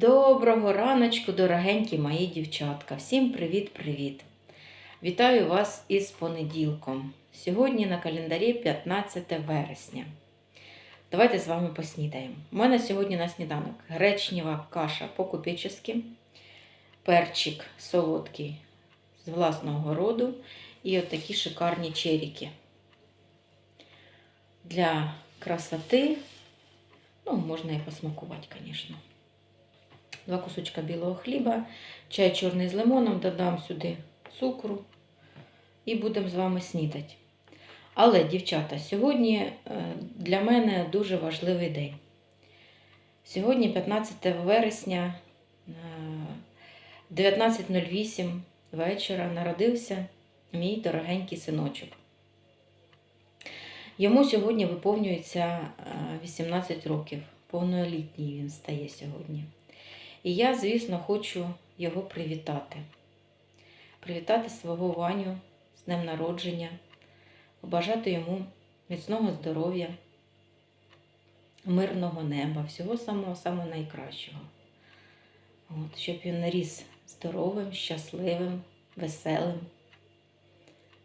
Доброго раночку, дорогенькі мої дівчатка. Всім привіт-привіт! Вітаю вас із понеділком. Сьогодні на календарі 15 вересня. Давайте з вами поснідаємо. У мене сьогодні на сніданок гречнева каша по-купечески, перчик солодкий з власного городу і от шикарні черіки. Для красоти, ну, можна і посмакувати, звісно. Два кусочка білого хліба, чай чорний з лимоном, додам сюди цукру і будемо з вами снідати. Але, дівчата, сьогодні е, для мене дуже важливий день. Сьогодні 15 вересня, е, 19.08 вечора народився мій дорогенький синочок. Йому сьогодні виповнюється е, 18 років. Повнолітній він стає сьогодні. І я, звісно, хочу його привітати. Привітати свого Ваню з днем народження, побажати йому міцного здоров'я, мирного неба, всього самого-самого найкращого. От, щоб він ріс здоровим, щасливим, веселим.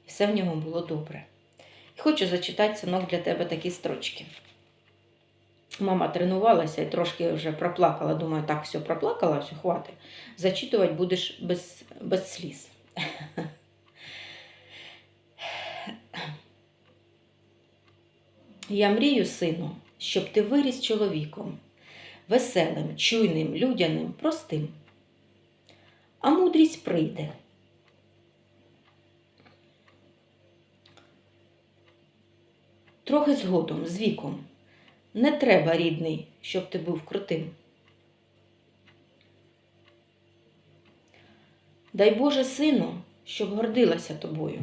І все в ньому було добре. І хочу зачитати, синок, для тебе такі строчки. Мама тренувалася і трошки вже проплакала. Думаю, так, все, проплакала, все, хватить. Зачитувати будеш без, без сліз. Я мрію, сину, щоб ти виріс чоловіком, веселим, чуйним, людяним, простим. А мудрість прийде. Трохи згодом, з віком. Не треба, рідний, щоб ти був крутим. Дай Боже сину, щоб гордилася тобою.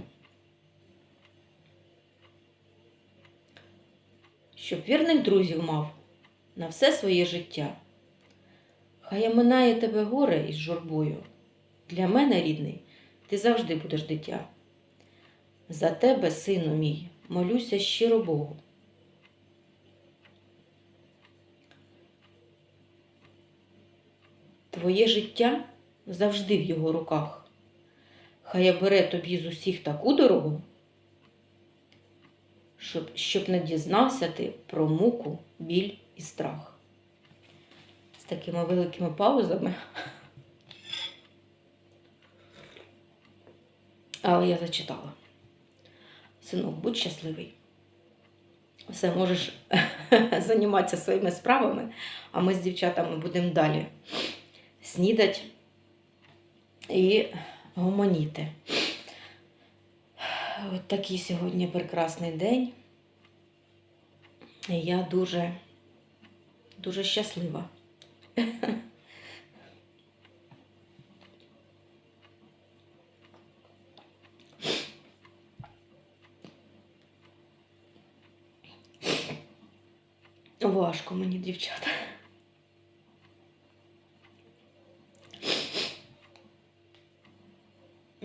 Щоб вірних друзів мав на все своє життя. Хай минає тебе горе із журбою. Для мене, рідний, ти завжди будеш дитя. За тебе, сину мій, молюся щиро Богу. Твоє життя завжди в його руках. Хай бере тобі з усіх таку дорогу, щоб, щоб не дізнався ти про муку, біль і страх. З такими великими паузами. Але я зачитала. Синок, будь щасливий. Все, можеш займатися своїми справами, а ми з дівчатами будемо далі снідати і гомоніти. От такий сьогодні прекрасний день. І я дуже, дуже щаслива. Важко мені, дівчата.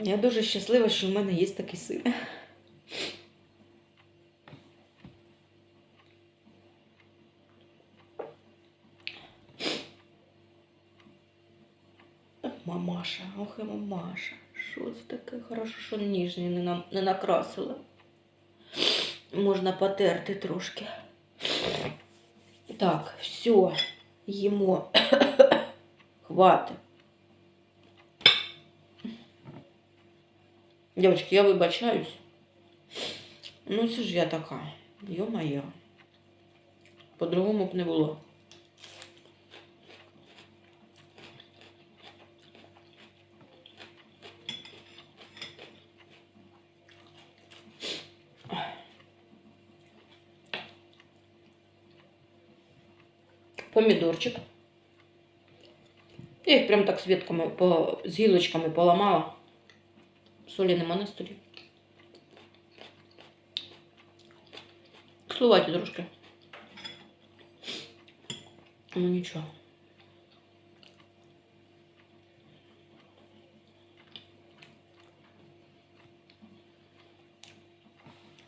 Я дуже щаслива, що в мене є такий син. Мамаша, ох і мамаша. Що це таке? Хорошо, що ніжні не, нам, не накрасила. Можна потерти трошки. Так, все, їмо. Хватить. Девочки, я вибачаюсь. Ну, це ж я така. Йо-моє. По-другому б не було. Помідорчик. Я їх прям так з ветками, по, з гілочками поламала. Солі нема на столі. Слувати трошки. Ну нічого.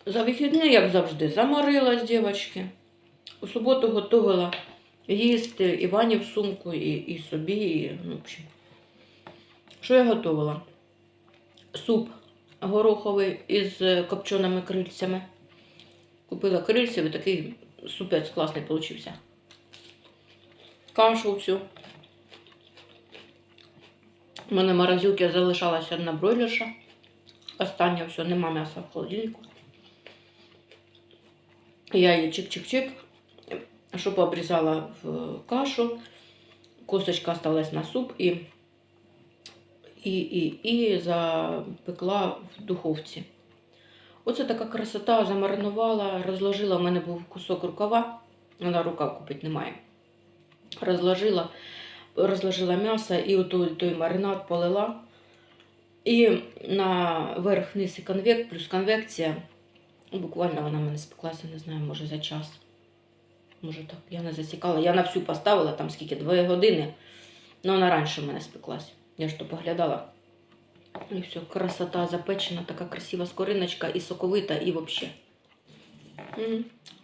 За вихідні, як завжди, заморилась, дівчатки. У суботу готувала їсти в сумку, і, і собі, і, ну. Що я готувала? Суп гороховий із копченими крильцями. Купила крильців і такий супець класний получився. Кашу всю. У мене в морозилці залишалася одна бройлерша. Останнє все, нема м'яса в холодильнику. Я її чик-чик-чик, щоб обрізала в кашу. Косточка осталась на суп і, і, і, і запекла в духовці. Оце така красота, замаринувала, розложила. У мене був кусок рукава, вона рукав купити немає. Розложила, розложила м'ясо і отой, той маринад полила. І на верх низ і конвек, плюс конвекція. Буквально вона в мене спеклася, не знаю, може за час. Може так, я не засікала. Я на всю поставила там скільки, дві години. Ну, вона раніше в мене спеклась. Я ж то поглядала. І все, красота запечена, така красива скориночка, і соковита, і взагалі.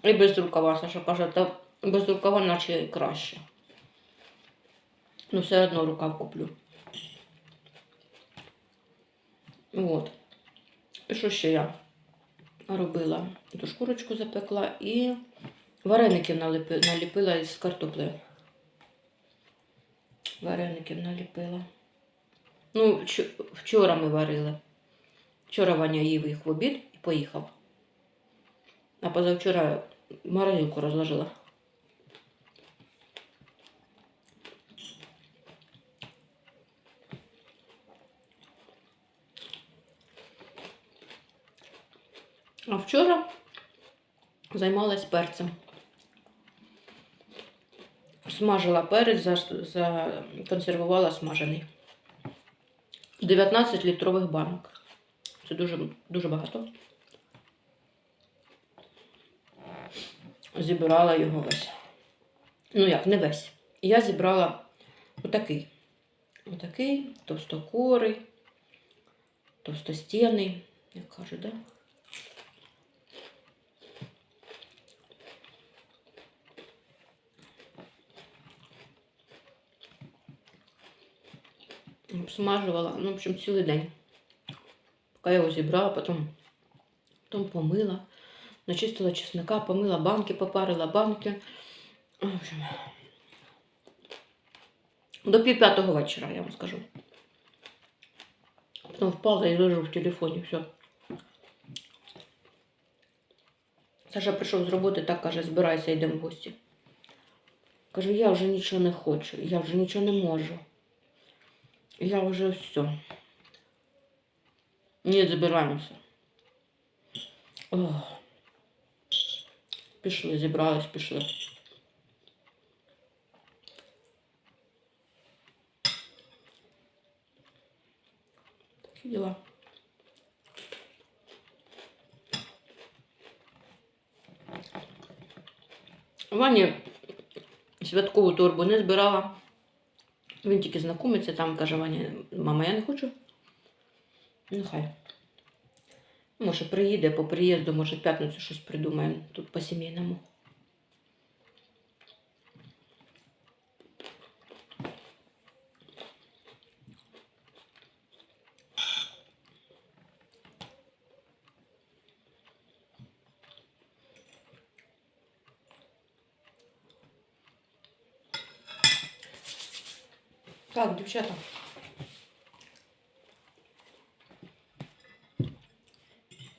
І без рукава, Саша каже, та без рукава наче краще. Ну, все одно рукав куплю. От. І що ще я робила? Ту шкурочку запекла і вареників наліпила із картоплею. Вареників наліпила. Ну, вчора ми варили. Вчора Ваня їв їх в обід і поїхав. А позавчора морозилку розложила. А вчора займалась перцем. Смажила перець, законсервувала смажений. 19 літрових банок. Це дуже, дуже багато. Зібрала його весь. Ну як, не весь. Я зібрала отакий. Отакий, товстокорий, товстостєний, як кажуть, да? Обсмаживала, ну, в общем, цілий день. Поки я його зібрала, потім, потім помила, начистила чесника, помила банки, попарила банки. В общем, до пів п'ятого вечора, я вам скажу. Потім впала і лежу в телефоні, все. Саша прийшов з роботи, так каже, збирайся, йдемо в гості. Кажу, я вже нічого не хочу, я вже нічого не можу. Я вже все. Ні, забираємося. Пішли, зібрались, пішли. Такі діла. Вані святкову торбу не збирала. Він тільки знайомиться, там каже Ваня, мама, я не хочу. Нехай. Може, приїде по приїзду, може, в п'ятницю щось придумаємо тут по сімейному. Так, дівчата.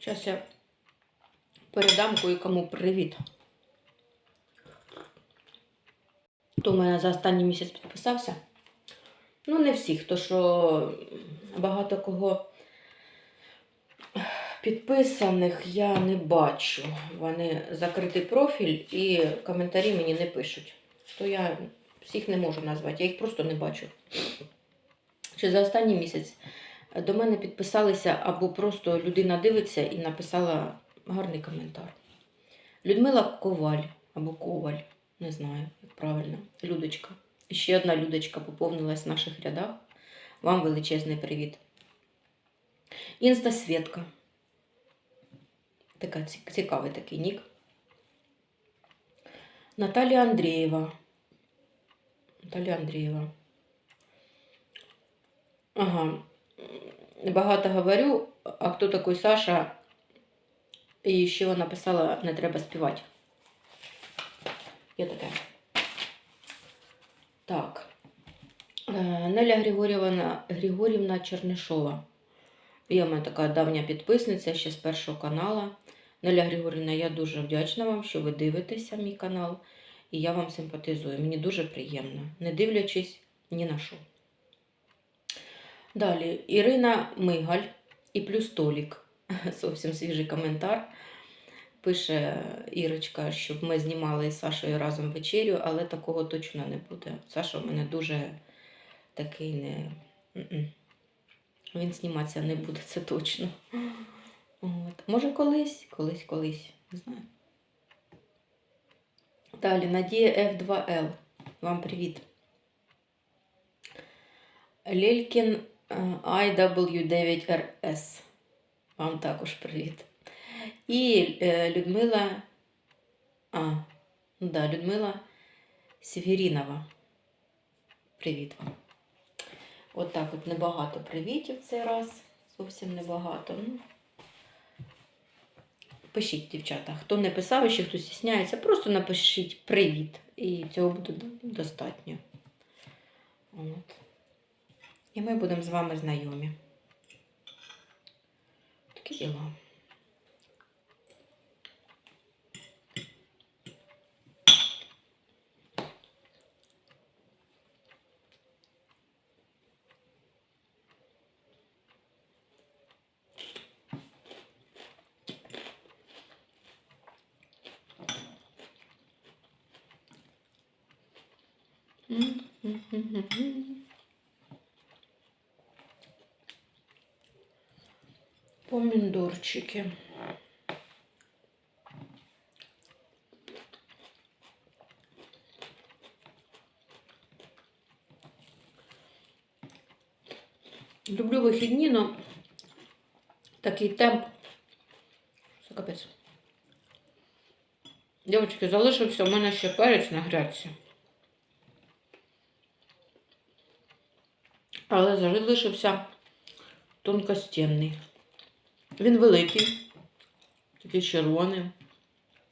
Зараз я передам кое-кому привіт. Хто мене за останній місяць підписався. Ну, не всіх, то що багато кого підписаних я не бачу. Вони закритий профіль і коментарі мені не пишуть. То я всіх не можу назвати, я їх просто не бачу. Чи за останній місяць до мене підписалися або просто людина дивиться і написала гарний коментар. Людмила Коваль або Коваль, не знаю, як правильно, Людочка. Ще одна Людочка поповнилась в наших рядах. Вам величезний привіт. Інста Свєтка. Така цікавий такий нік. Наталія Андрієва. Наталя Андрієва. Ага. Багато говорю, а хто такий Саша? І ще вона написала, не треба співати. Є таке. Так. Е, Неля Григорівна, Григорівна Чернишова. Є в мене така давня підписниця ще з першого каналу. Неля Григорівна, я дуже вдячна вам, що ви дивитеся мій канал. І я вам симпатизую. Мені дуже приємно, не дивлячись ні на що. Далі Ірина Мигаль і плюс Толік. Зовсім свіжий коментар. Пише Ірочка, щоб ми знімали з Сашою разом вечерю, але такого точно не буде. Саша в мене дуже такий не. Він зніматися не буде, це точно. От. Може, колись, колись, колись. Не знаю. Далі Надія F2L. Вам привіт. Лелькін е, IW9RS. Вам також привіт. І е, Людмила. А, ну да, Людмила Сєвєрінова. Привіт вам. От так от небагато привітів цей раз. Зовсім небагато. Пишіть, дівчата. Хто не писав, і ще хто стісняється, просто напишіть привіт. І цього буде достатньо. От. І ми будемо з вами знайомі. Такі діла. Помідорчики. Люблю вихідні, але такий темп. Це капець. Дівчатки, залишився у мене ще перець на грядці. Але залишився тонкостінний. Він великий, такий червоний,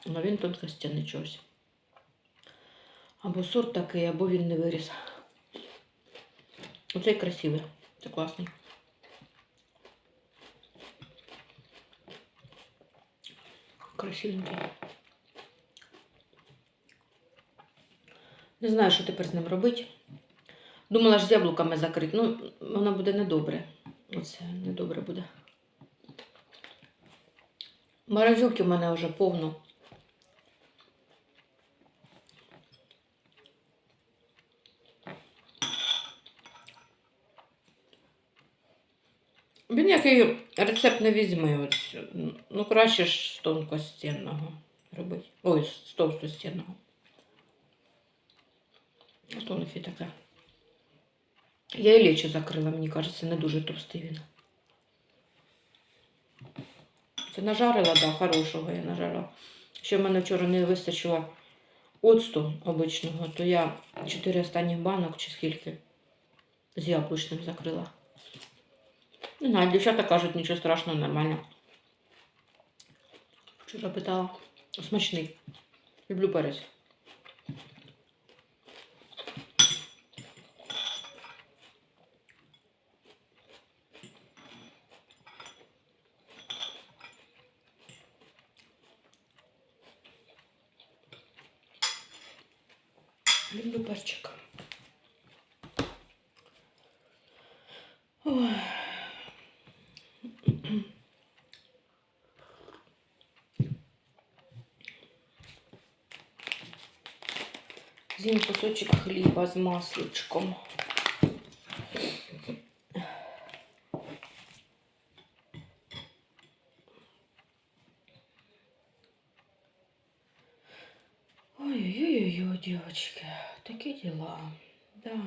але він тонкостінний чогось. Або сорт такий, або він не виріс. Оцей красивий, це класний. Красивенький. Не знаю, що тепер з ним робити. Думала ж з яблуками закрити. Ну, воно буде недобре. Оце недобре буде. Морозилки в мене вже повно. Він який рецепт не візьме. Ось. Ну, краще ж з тонкостінного робити. Ой, з товстостінного. А то нафі таке. Я і лечо закрила, мені кажеться, не дуже товстий він. Це нажарила, да, хорошого я нажарила. Ще в мене вчора не вистачило оцту обичного, то я 4 останніх банок чи скільки з яблучним закрила. Не знаю, дівчата кажуть, нічого страшного, нормально. Вчора питала. Смачний. Люблю перець. Люблю перчик. Ой. З'їм кусочок хліба з масличком. Ой-ой-ой, девочки, такие дела. Да.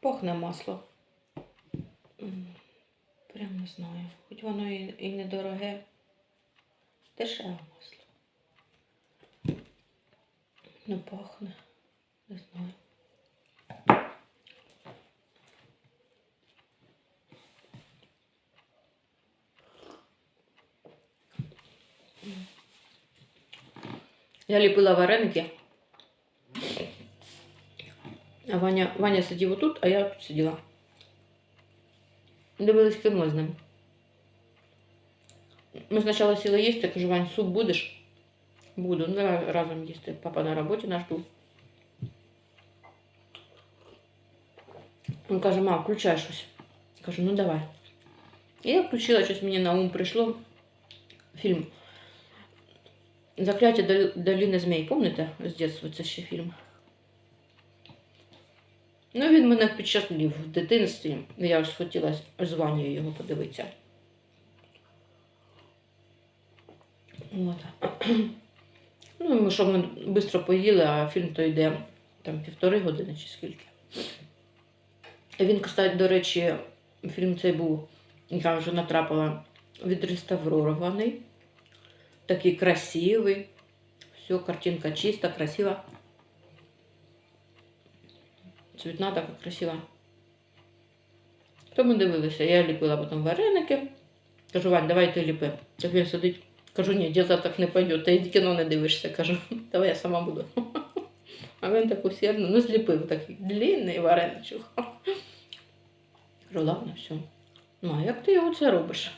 Пахне масло. Прям не знаю. Хоч воно і, і недороге. Дешеве масло. Не пахне. Не знаю. Я ліпила вареники. А Ваня, Ваня сидів отут, а я тут сиділа. Дивились кіно з ним. Ми спочатку сіли їсти, я кажу, Вань, суп будеш? Буду. Ну, давай разом їсти. Папа на роботі наш був. Він каже, мам, включай щось. Кажу, ну давай. І я включила, щось мені на ум прийшло. Фільм. Закляття Дол- доліни змей, пам'ятаєте? З дитинства це ще фільм. Ну, він мене впечатлив в дитинстві. Я ж хотіла з Ванією його подивитися. От. Ну, ми що ми швидко поїли, а фільм то йде там півтори години чи скільки. Він, кстати, до речі, фільм цей був, я вже натрапила, відреставрований. Такий красивий. Все, картинка чиста, красива. Цвітна така красива. То ми дивилися. Я ліпила потім вареники. Кажу, Вань, давай ти ліпи. Так він сидить. Кажу, ні, діла так не пойде, ти кіно не дивишся. Кажу, давай я сама буду. А він так усердно, ну зліпив такий длинний вареничок. Кажу, ладно, все. Ну, а як ти його це робиш?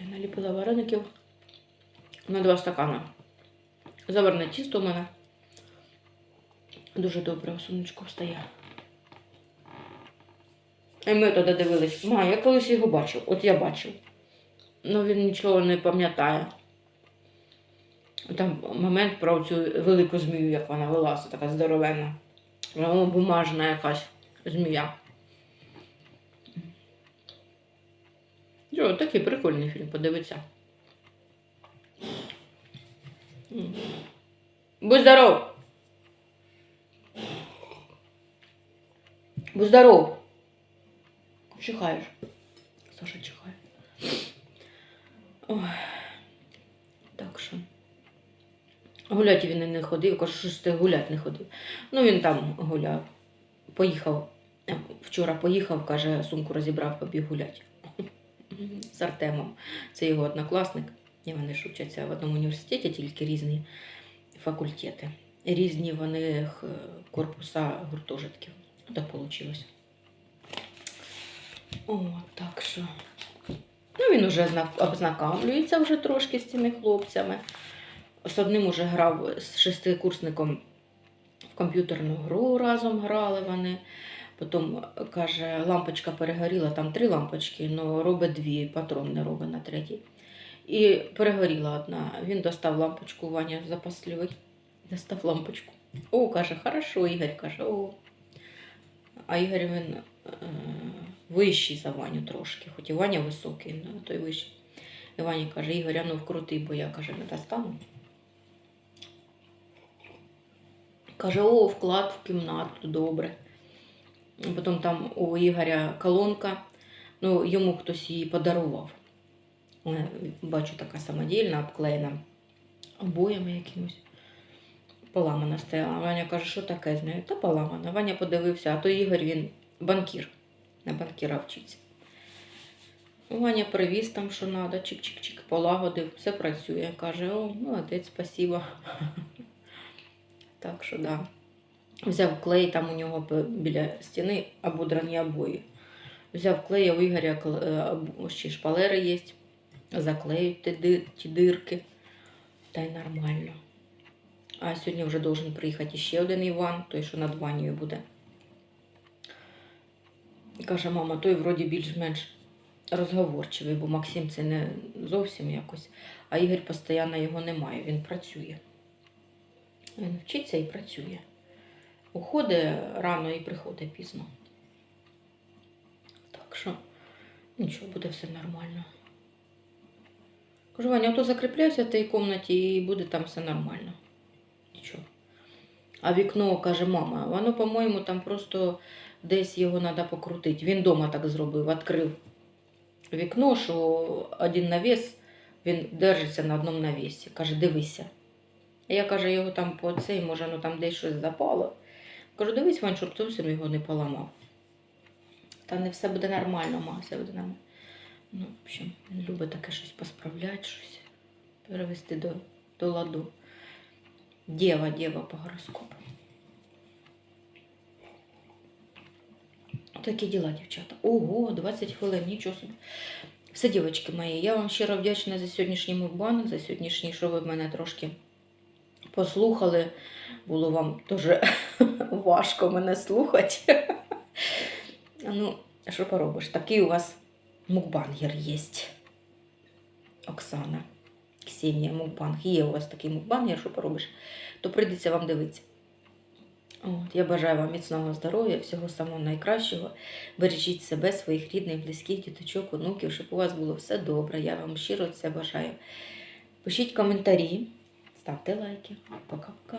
Я наліпила вареників на два стакани. Заварне тісто у мене. Дуже добре у встає. І ми тоді дивились. Ма, я колись його бачив. От я бачив. Ну він нічого не пам'ятає. Там момент про цю велику змію, як вона вилазить, така здоровенна. Вона бумажна якась змія. Йо, такий прикольний фільм, подивитися. М. Будь здоров! Будь здоров! Чихаєш. Саша чихає. Ой. Так що. Гулять він і не ходив, кажу, що ж ти гулять не ходив. Ну він там гуляв. Поїхав. Вчора поїхав, каже, сумку розібрав, побіг гулять. З Артемом. Це його однокласник. І вони ж вчаться в одному університеті, тільки різні факультети. Різні вони х- корпуса гуртожитків. Так вийшло. О, так що. Ну, він уже зна- обзнакомлюється вже трошки з цими хлопцями. З одним уже грав з шестикурсником в комп'ютерну гру разом грали вони. Потім каже, лампочка перегоріла, там три лампочки, але робить дві, патрон не робить на третій. І перегоріла одна. Він достав лампочку, Ваня запасливий. Достав лампочку. О, каже, хорошо, Ігор каже, о. А Ігор він е, вищий за Ваню трошки, хоч і Ваня високий, але той вищий. І Ваня каже, Ігор, а ну вкрути, бо я каже, не достану. Каже, о, вклад в кімнату, добре. Потім там у Ігоря колонка, ну, йому хтось її подарував. Бачу, така самодільна, обклеєна обоями якимось. Поламана стояла. Ваня каже, що таке з нею? Та поламана. Ваня подивився, а то Ігор він банкір. На банкіра вчиться. Ваня привіз там, що треба, чик-чик-чик, полагодив, все працює. Каже, о, молодець, спасибо. Так що да. Взяв клей, там у нього біля стіни ободрані обої. Взяв клей, а у Ігоря ще шпалери є. Заклеють ті дирки. Та й нормально. А сьогодні вже должен приїхати ще один Іван, той, що над Ванією буде. І Каже, мама, той вроді більш-менш розговорчивий, бо Максим це не зовсім якось, а Ігор постійно його немає, він працює. Він вчиться і працює. Уходить рано і приходить пізно. Так що нічого, буде все нормально. Кажу, Ваня, то закріпляйся в тій кімнаті і буде там все нормально. Нічого. А вікно каже, мама, воно, по-моєму, там просто десь його треба покрутити. Він вдома так зробив, відкрив вікно, що один навіс, він держиться на одному навісі. Каже, дивися. Я каже, його там по цей, може, ну там десь щось запало. Кажу, дивись, Вань, щоб зовсім його не поламав. Та не все буде нормально, ма, все буде нормально. Ну, в общем, він любить таке щось посправляти, щось перевести до, до ладу. Дєва, дєва по гороскопу. Такі діла, дівчата. Ого, 20 хвилин, нічого собі. Все, дівчатки мої, я вам щиро вдячна за сьогоднішній мукбанк, за сьогоднішній, що ви мене трошки послухали. Було вам дуже важко мене слухати. Ну, що поробиш? Такий у вас мукбангер є. Оксана. Ксенія Мукбанг. Є у вас такий мукбангер, що поробиш, то прийдеться вам дивитися. От, я бажаю вам міцного здоров'я, всього самого найкращого. Бережіть себе, своїх рідних, близьких, діточок, онуків, щоб у вас було все добре. Я вам щиро це бажаю. Пишіть коментарі, ставте лайки. Пока-пока.